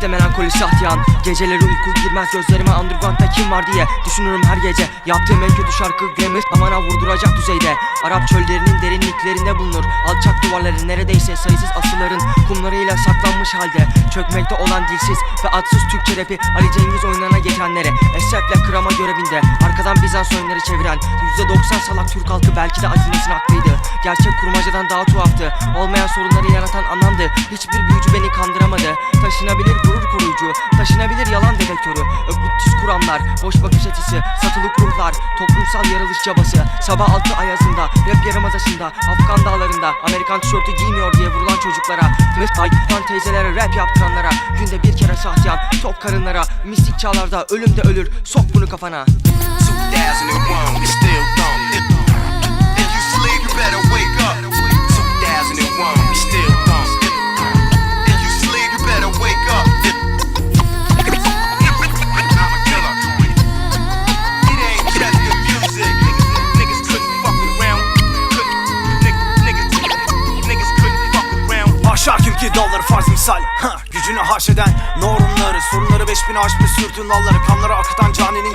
Rapte melankoli sahtiyan Geceleri uyku girmez gözlerime underground'da kim var diye Düşünürüm her gece. Yaptığım en kötü şarkı Grammar Amana vurduracak düzeyde. Arap çöllerinin derinliklerinde bulunur. Alçak duvarların neredeyse sayısız asıların Kumlarıyla saklanmış halde. Çökmekte olan dilsiz ve adsız Türkçe rapi Ali Cengiz oyunlarına geçenlere. Esrefle kırama görevinde Arkadan Bizans oyunları çeviren %90 salak Türk halkı belki de azimesin haklıydı Gerçek kurmacadan daha tuhaftı. Olmayan sorunları yaratan anlamdı Hiçbir büyücü beni kandıramadı. Taşınabilir gurur koruyucu Taşınabilir yalan dedektörü Öpütüz kuramlar Boş bakış açısı Satılık ruhlar Toplumsal yaralış çabası. Sabah altı ayazında Rap yarımadasında Afgan dağlarında Amerikan tişörtü giymiyor diye vurulan çocuklara Mırt fan teyzelere rap yaptıranlara Günde bir kere sahtiyan Tok karınlara Mistik çağlarda ölüm de ölür Sok bunu kafana. 2001, misal. Ha, Gücünü haşeden normları Sorunları beş bin aşmış sürtün dalları Kanları akıtan caninin